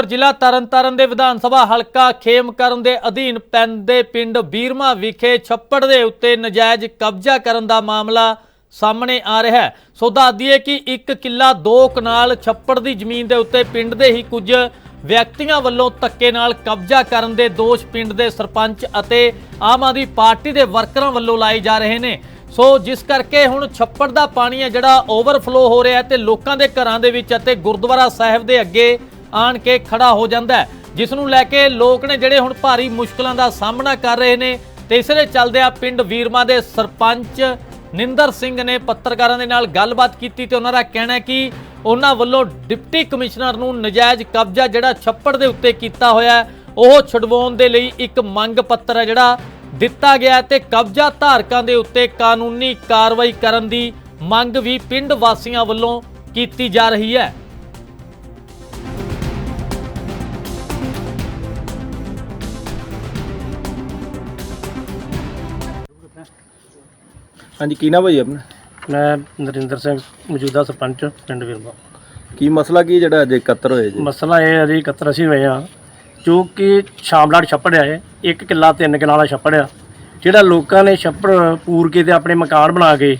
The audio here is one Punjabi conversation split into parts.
ਜ਼ਿਲ੍ਹਾ ਤਰਨਤਾਰਨ ਦੇ ਵਿਧਾਨ ਸਭਾ ਹਲਕਾ ਖੇਮਕਰਨ ਦੇ ਅਧੀਨ ਪੈਂਦੇ ਪਿੰਡ ਬੀਰਮਾ ਵਿਖੇ ਛੱਪੜ ਦੇ ਉੱਤੇ ਨਜਾਇਜ਼ ਕਬਜ਼ਾ ਕਰਨ ਦਾ ਮਾਮਲਾ ਸਾਹਮਣੇ ਆ ਰਿਹਾ ਹੈ। ਸੋ ਦੱਸ ਦਈਏ ਕਿ ਇੱਕ ਕਿੱਲਾ ਦੋ ਕਨਾਲ ਛੱਪੜ ਦੀ ਜ਼ਮੀਨ ਦੇ ਉੱਤੇ ਪਿੰਡ ਦੇ ਹੀ ਕੁਝ ਵਿਅਕਤੀਆਂ ਵੱਲੋਂ ਧੱਕੇ ਨਾਲ ਕਬਜ਼ਾ ਕਰਨ ਦੇ ਦੋਸ਼ ਪਿੰਡ ਦੇ ਸਰਪੰਚ ਅਤੇ ਆਮ ਆਦਮੀ ਪਾਰਟੀ ਦੇ ਵਰਕਰਾਂ ਵੱਲੋਂ ਲਾਏ ਜਾ ਰਹੇ ਨੇ। ਸੋ ਜਿਸ ਕਰਕੇ ਹੁਣ ਛੱਪੜ ਦਾ ਪਾਣੀ ਹੈ ਜਿਹੜਾ ਓਵਰਫਲੋ ਹੋ ਰਿਹਾ ਹੈ ਤੇ ਲੋਕਾਂ ਦੇ ਘਰਾਂ ਦੇ ਵਿੱਚ ਅਤੇ ਗੁਰਦੁਆਰਾ ਸਾਹਿਬ ਦੇ ਅੱਗੇ ਆਣ ਕੇ ਖੜਾ ਹੋ ਜਾਂਦਾ ਹੈ ਜਿਸ ਨੂੰ ਲੈ ਕੇ ਲੋਕ ਨੇ ਜਿਹੜੇ ਹੁਣ ਭਾਰੀ ਮੁਸ਼ਕਲਾਂ ਦਾ ਸਾਹਮਣਾ ਕਰ ਰਹੇ ਨੇ ਤੇ ਇਸੇ ਦੇ ਚੱਲਦੇ ਪਿੰਡ ਵੀਰਮਾ ਦੇ ਸਰਪੰਚ ਨਿੰਦਰ ਸਿੰਘ ਨੇ ਪੱਤਰਕਾਰਾਂ ਦੇ ਨਾਲ ਗੱਲਬਾਤ ਕੀਤੀ ਤੇ ਉਹਨਾਂ ਦਾ ਕਹਿਣਾ ਹੈ ਕਿ ਉਹਨਾਂ ਵੱਲੋਂ ਡਿਪਟੀ ਕਮਿਸ਼ਨਰ ਨੂੰ ਨਜਾਇਜ਼ ਕਬਜ਼ਾ ਜਿਹੜਾ ਛੱਪੜ ਦੇ ਉੱਤੇ ਕੀਤਾ ਹੋਇਆ ਉਹ ਛਡਵਾਉਣ ਦੇ ਲਈ ਇੱਕ ਮੰਗ ਪੱਤਰ ਹੈ ਜਿਹੜਾ ਦਿੱਤਾ ਗਿਆ ਹੈ ਤੇ ਕਬਜ਼ਾ ਧਾਰਕਾਂ ਦੇ ਉੱਤੇ ਕਾਨੂੰਨੀ ਕਾਰਵਾਈ ਕਰਨ ਦੀ ਮੰਗ ਵੀ ਪਿੰਡ ਵਾਸੀਆਂ ਵੱਲੋਂ ਕੀਤੀ ਜਾ ਰਹੀ ਹੈ। ਹਾਂਜੀ ਕੀ ਨਾ ਭਾਈ ਆਪਣਾ? ਮੈਂ ਨਰਿੰਦਰ ਸਿੰਘ ਮੌਜੂਦਾ ਸਰਪੰਚ ਪਿੰਡ ਵਿਰਮਾ ਕੀ ਮਸਲਾ ਕੀ ਜਿਹੜਾ ਅੱਜ ਇਕੱਤਰ ਹੋਏ ਜੀ? ਮਸਲਾ ਇਹ ਹੈ ਜੀ ਇਕੱਤਰ ਅਸੀਂ ਹੋਏ ਆ ਜੋ ਕਿ ਸ਼ਾਮਲਾਟ ਛੱਪੜਿਆ ਹੈ ਇੱਕ ਕਿੱਲਾ ਤਿੰਨ ਕਿੱਲਾ ਛੱਪੜਿਆ ਜਿਹੜਾ ਲੋਕਾਂ ਨੇ ਛੱਪੜ ਪੂਰ ਕੇ ਤੇ ਆਪਣੇ ਮਕਾਨ ਬਣਾ ਕੇ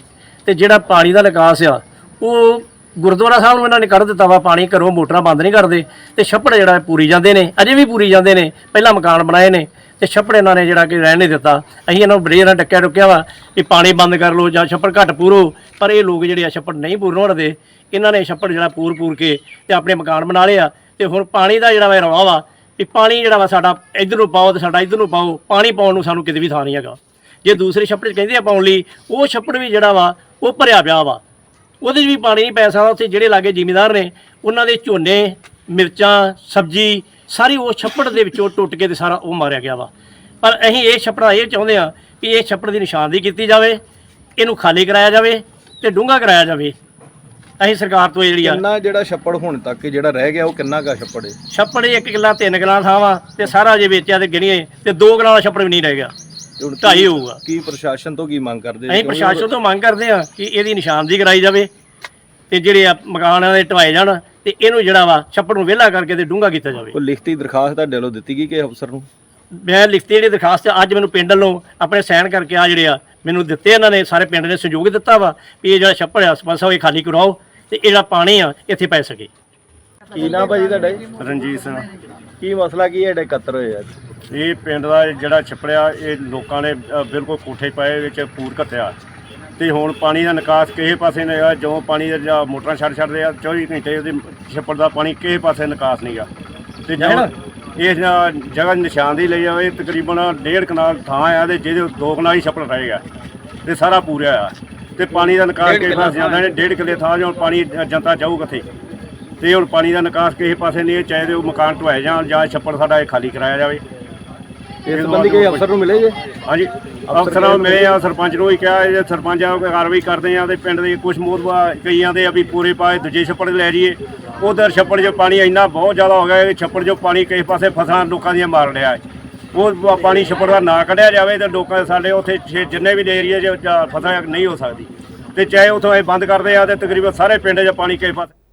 ਤੇ ਜਿਹੜਾ ਪਾਣੀ ਦਾ ਨਿਕਾਸ ਆ ਉਹ ਗੁਰਦੁਆਰਾ ਸਾਹਿਬ ਨੂੰ ਇਹਨਾਂ ਨੇ ਕੱਢ ਦਿੱਤਾ ਵਾ ਪਾਣੀ ਘਰੋਂ ਮੋਟਰਾਂ ਬੰਦ ਨਹੀਂ ਕਰਦੇ ਤੇ ਛੱਪੜ ਜਿਹੜਾ ਪੂਰੀ ਜਾਂਦੇ ਨੇ ਅਜੇ ਵੀ ਪੂਰੀ ਜਾਂਦੇ ਨੇ ਪਹਿਲਾਂ ਮਕਾਨ ਬਣਾਏ ਨੇ। ਤੇ ਛੱਪੜ ਇਹਨਾਂ ਨੇ ਜਿਹੜਾ ਕਿ ਰਹਿਣ ਨਹੀਂ ਦਿੱਤਾ। ਅਸੀਂ ਇਹਨਾਂ ਨੂੰ ਬੜੇ ਨਾਲ ਡੱਕਿਆ ਟੁੱਕਿਆ ਵਾ ਕਿ ਪਾਣੀ ਬੰਦ ਕਰ ਲਓ ਜਾਂ ਛੱਪੜ ਘੱਟ ਪੂਰੋ। ਪਰ ਇਹ ਲੋਕ ਜਿਹੜੇ ਆ ਛੱਪੜ ਨਹੀਂ ਪੂਰਨ ਹੋਣਦੇ ਇਹਨਾਂ ਨੇ ਛੱਪੜ ਜਿਹੜਾ ਪੂਰ ਪੂਰ ਕੇ ਤੇ ਆਪਣੇ ਮਕਾਨ ਬਣਾ ਲਏ ਆ। ਤੇ ਹੁਣ ਪਾਣੀ ਦਾ ਜਿਹੜਾ ਵਾ ਰੌਲਾ ਵਾ ਵੀ ਪਾਣੀ ਜਿਹੜਾ ਵਾ ਸਾਡਾ ਇੱਧਰ ਨੂੰ ਪਾਓ ਤੇ ਸਾਡਾ ਇੱਧਰ ਨੂੰ ਪਾਓ, ਪਾਣੀ ਪਾਉਣ ਨੂੰ ਸਾਨੂੰ ਕਿਤੇ ਵੀ ਥਾਂ ਨਹੀਂ ਹੈਗਾ। ਜੇ ਦੂਸਰੇ ਛੱਪੜ 'ਚ ਕਹਿੰਦੇ ਆ ਪਾਉਣ ਲਈ, ਉਹ ਛੱਪੜ ਵੀ ਜਿਹੜਾ ਵਾ, ਉਹ ਭਰਿਆ ਪਿਆ ਵਾ। ਉਹਦੇ 'ਚ ਵੀ ਪਾਣੀ ਨਹੀਂ ਪੈ ਸਕਦਾ ਉੱਥੇ ਜਿਹੜੇ ਲਾਗੇ ਜ਼ਿਮੀਦਾਰ ਨੇ, ਉਹਨਾਂ ਦੇ ਝੋਨੇ, ਮਿਰਚਾਂ, ਸਬਜ਼ੀ ਸਾਰੀ ਉਹ ਛੱਪੜ ਦੇ ਵਿੱਚੋਂ ਟੁੱਟ ਕੇ ਤੇ ਸਾਰਾ ਉਹ ਮਾਰਿਆ ਗਿਆ ਵਾ। ਪਰ ਅਸੀਂ ਇਹ ਛੱਪੜਾ ਇਹ ਚਾਹੁੰਦੇ ਆ ਕਿ ਇਹ ਛੱਪੜ ਦੀ ਨਿਸ਼ਾਨਦੇਹੀ ਕੀਤੀ ਜਾਵੇ ਇਹਨੂੰ ਖਾਲੀ ਕਰਾਇਆ ਜਾਵੇ ਤੇ ਡੂੰਘਾ ਕਰਾਇਆ ਜਾਵੇ। ਅਸੀਂ ਸਰਕਾਰ ਤੋਂ ਇਹ ਜਿਹੜੀ ਆ ਕਿੰਨਾ ਜਿਹੜਾ ਛੱਪੜ ਹੁਣ ਤੱਕ ਜਿਹੜਾ ਰਹਿ ਗਿਆ ਉਹ ਕਿੰਨਾ ਕਾ ਛੱਪੜ ਹੈ ਛੱਪੜ ਇੱਕ ਕਿੱਲਾ ਤਿੰਨ ਕਿੱਲਾ ਥਾਂ ਵਾ ਤੇ ਸਾਰਾ ਜੇ ਵੇਚਿਆ ਤੇ ਗਿਣੀਏ ਤੇ ਦੋ ਕਿੱਲਾ ਦਾ ਛੱਪੜ ਵੀ ਨਹੀਂ ਰਹਿ ਗਿਆ। ਤੇ ਹੁਣ ਕੀ- ਢਾਈ ਹੋਊਗਾ। ਕੀ ਪ੍ਰਸ਼ਾਸਨ ਤੋਂ ਕੀ ਮੰਗ ਕਰਦੇ ਅਸੀਂ ਕਿਉਂਕਿ ਪ੍ਰਸ਼ਾਸਨ ਤੋਂ ਮੰਗ ਕਰਦੇ ਆ ਕਿ ਇਹਦੀ ਨਿਸ਼ਾਨਦੇਹੀ ਕਰਾਈ ਜਾਵੇ ਤੇ ਜਿਹੜੇ ਆ ਮਕਾਨਾਂ ਦੇ ਢਵਾਏ ਜਾਣ ਤੇ ਇਹਨੂੰ ਜਿਹੜਾ ਵਾ ਛੱਪੜ ਨੂੰ ਵਿਹਲਾ ਕਰਕੇ ਤੇ ਡੂੰਘਾ ਕੀਤਾ ਜਾਵੇ। ਕੋਈ ਲਿਖਤੀ ਦਰਖਾਸਤ ਤੁਹਾਡੇ ਵੱਲੋਂ ਦਿੱਤੀ ਗਈ ਕਿ ਅਫਸਰ ਨੂੰ? ਮੈਂ ਲਿਖਤੀ ਜਿਹੜੀ ਦਰਖਾਸਤ ਅੱਜ ਮੈਨੂੰ ਪਿੰਡ ਵੱਲੋਂ ਆਪਣੇ ਸਾਈਨ ਕਰਕੇ ਆ ਜਿਹੜੇ ਆ ਮੈਨੂੰ ਦਿੱਤੇ ਇਹਨਾਂ ਨੇ ਸਾਰੇ ਪਿੰਡ ਨੇ ਸਹਿਯੋਗ ਦਿੱਤਾ ਵਾ ਵੀ ਇਹ ਜਿਹੜਾ ਛੱਪੜ ਆ ਸਾਹਿਬ ਇਹ ਖਾਲੀ ਕਰਾਓ ਤੇ ਇਹ ਜਿਹੜਾ ਪਾਣੀ ਆ ਇੱਥੇ ਪੈ ਸਕੇ। ਕੀ ਨਾ ਭਾਜੀ ਤੁਹਾਡਾ ਜੀ? ਰਣਜੀਤ ਸਿੰਘ। ਕੀ ਮਸਲਾ ਕੀ ਹੈ ਜਿਹੜਾ ਇਕੱਤਰ ਹੋਏ ਅੱਜ? ਇਹ ਪਿੰਡ ਦਾ ਜਿਹੜਾ ਛੱਪੜਿਆ ਇਹ ਲੋਕਾਂ ਨੇ ਅ, ਬਿਲਕੁਲ ਕੋਠੇ ਪਾਏ ਵਿੱਚ ਪੂਰ ਘੱਤਿਆ। ਤੇ ਹੁਣ ਪਾਣੀ ਦਾ ਨਿਕਾਸ ਕਿਸੇ ਪਾਸੇ ਨਹੀਂ ਹੈਗਾ ਜੋ ਪਾਣੀ ਦਾ ਜਾਂ ਮੋਟਰਾਂ ਛੱਡ ਛੱਡਦੇ ਆ 24 ਘੰਟੇ ਉਹਦੇ ਛੱਪੜ ਦਾ ਪਾਣੀ ਕਿਸੇ ਪਾਸੇ ਨਿਕਾਸ ਨਹੀਂਗਾ ਤੇ ਜੋ ਇਸ ਜ- ਜਗ੍ਹਾ ਦੀ ਨਿਸ਼ਾਨਦੇਹੀ ਲਈ ਜਾਵੇ ਤਕਰੀਬਨ ਡੇਢ ਕਨਾਲ ਥਾਂ ਆ ਤੇ ਜਿਹਦੇ ਦੋ ਕਨਾਲ ਹੀ ਛੱਪੜ ਰਹੇਗਾ ਤੇ ਸਾਰਾ ਪੂਰਿਆ ਆ। ਤੇ ਪਾਣੀ ਦਾ ਨਿਕਾਸ ਕਿਸੇ ਪਾਸੇ ਜਾਂਦਾ ਨਹੀਂ ਡੇਢ ਕਿੱਲੇ ਥਾਂ ਜੋ ਪਾਣੀ ਜਨਤਾ ਜਾਊ ਕਿੱਥੇ? ਤੇ ਹੁਣ ਪਾਣੀ ਦਾ ਨਿਕਾਸ ਕਿਸੇ ਪਾਸੇ ਨਹੀਂ ਚਾਹੀਦੇ ਉਹ ਮਕਾਨ ਢਵਾਏ ਜਾਣ ਜਾਂ ਛੱਪੜ ਸਾਡਾ ਇਹ ਖਾਲੀ ਕਰਾਇਆ ਜਾਵੇ। ਇਸ ਸੰਬੰਧੀ ਕੋਈ ਅਫਸਰ ਨੂੰ ਮਿਲੇ ਜੇ? ਹਾਂਜੀ। ਅਫਸਰਾਂ ਨੂੰ ਮਿਲੇ ਆ ਸਰਪੰਚ ਨੂੰ ਵੀ ਕਿਹਾ ਜੇ ਸਰਪੰਚ ਆ ਕੇ ਕਾਰਵਾਈ ਕਰਦੇ ਆ ਤੇ ਪਿੰਡ ਦੇ ਕੁਝ ਮੋਦਵਾ ਕਈਆਂ ਦੇ ਆ ਵੀ ਪੂਰੇ ਪਾਏ ਦੂਜੇ ਛੱਪੜ ਲੈ ਜਾਈਏ ਉਧਰ ਛੱਪੜ 'ਚ ਪਾਣੀ ਇੰਨਾ ਬਹੁਤ ਜ਼ਿਆਦਾ ਹੋ ਗਿਆ ਕਿ ਛੱਪੜ 'ਚੋਂ ਪਾਣੀ ਕਿਸੇ ਪਾਸੇ ਫਸਲਾਂ ਲੋਕਾਂ ਦੀਆਂ ਮਾਰ ਲਿਆ ਹੈ। ਉਹ ਪਾਣੀ ਛੱਪੜ ਦਾ ਨਾ ਕੱਢਿਆ ਜਾਵੇ ਤੇ ਲੋਕਾਂ ਸਾਡੇ ਉੱਥੇ ਜਿੰਨੇ ਵੀ ਏਰੀਏ 'ਚ ਜਾਂ ਫਸਲ ਨਹੀਂ ਹੋ ਸਕਦੀ ਤੇ ਚਾਹੇ ਉਥੋਂ ਇਹ ਬੰਦ ਕਰਦੇ ਆ ਤੇ ਤਕਰੀਬਨ ਸਾਰੇ ਪਿੰਡ 'ਚ ਪਾਣੀ ਕਿਸੇ ਪਾਸੇ